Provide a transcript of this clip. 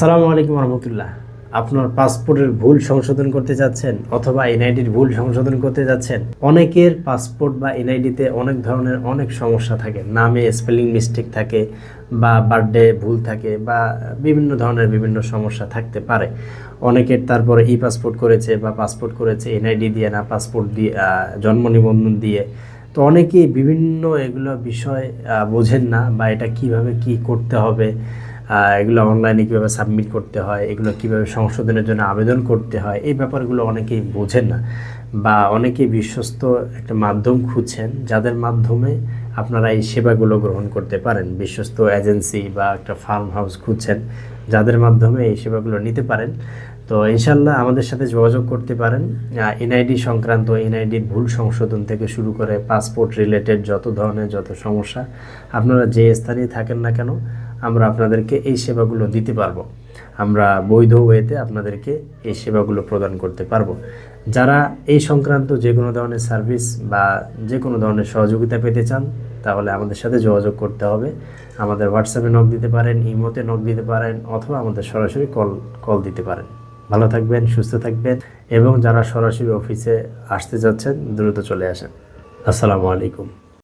আসসালামু আলাইকুম রহমতুল্লাহ। আপনার পাসপোর্টের ভুল সংশোধন করতে যাচ্ছেন অথবা এনআইডির ভুল সংশোধন করতে যাচ্ছেন, অনেকের পাসপোর্ট বা এনআইডিতে অনেক ধরনের অনেক সমস্যা থাকে। নামে স্পেলিং মিস্টেক থাকে বা বার্থডে ভুল থাকে বা বিভিন্ন ধরনের বিভিন্ন সমস্যা থাকতে পারে। অনেকের তারপরে ই পাসপোর্ট করেছে বা পাসপোর্ট করেছে, এনআইডি দিয়ে না, পাসপোর্ট দিয়ে জন্ম নিবন্ধন দিয়ে। তো অনেকেই বিভিন্ন এগুলো বিষয় বোঝেন না বা এটা কীভাবে কি করতে হবে। এগুলো অনলাইনে কীভাবে সাবমিট করতে হয়, এগুলো কীভাবে সংশোধনের জন্য আবেদন করতে হয়, এই ব্যাপারগুলো অনেকেই বোঝেন না বা অনেকেই বিশ্বস্ত একটা মাধ্যম খুঁজছেন যাদের মাধ্যমে আপনারা এই সেবাগুলো গ্রহণ করতে পারেন। বিশ্বস্ত এজেন্সি বা একটা ফার্ম হাউস খুঁজছেন যাদের মাধ্যমে এই সেবাগুলো নিতে পারেন। তো ইনশাল্লাহ আমাদের সাথে যোগাযোগ করতে পারেন। এনআইডি সংক্রান্ত এনআইডির ভুল সংশোধন থেকে শুরু করে পাসপোর্ট রিলেটেড যত ধরনের যত সমস্যা আপনারা যে স্থানেই থাকেন না কেন আমরা আপনাদেরকে এই সেবাগুলো দিতে পারব। আমরা বৈধ ওয়েতে আপনাদেরকে এই সেবাগুলো প্রদান করতে পারব। যারা এই সংক্রান্ত যে কোনো ধরনের সার্ভিস বা যে কোনো ধরনের সহযোগিতা পেতে চান, তাহলে আমাদের সাথে যোগাযোগ করতে হবে। আমাদের হোয়াটসঅ্যাপে নক দিতে পারেন, ইমোতে নক দিতে পারেন, অথবা আমাদের সরাসরি কল কল দিতে পারেন। ভালো থাকবেন, সুস্থ থাকবেন এবং যারা সরাসরি অফিসে আসতে যাচ্ছেন, দ্রুত চলে আসেন। আসসালামু আলাইকুম।